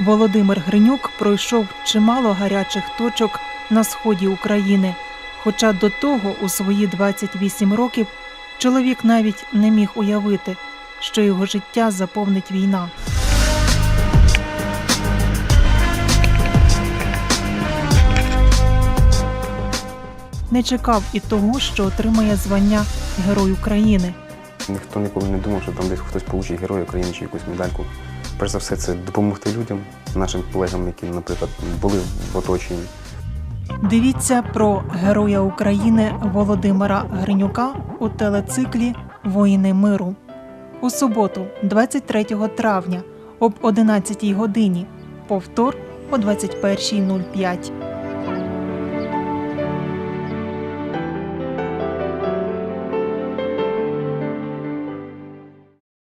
Володимир Гринюк пройшов чимало гарячих точок на сході України. Хоча до того, у свої 28 років, чоловік навіть не міг уявити, що його життя заповнить війна. Не чекав і того, що отримає звання Герой України. Ніхто ніколи не думав, що там десь хтось получить героя України чи якусь медальку. Перш за все, це допомогти людям, нашим колегам, які, наприклад, були в оточенні. Дивіться про Героя України Володимира Гринюка у телециклі Воїни миру у суботу, 23 травня об 11 годині. Повтор о 21.05.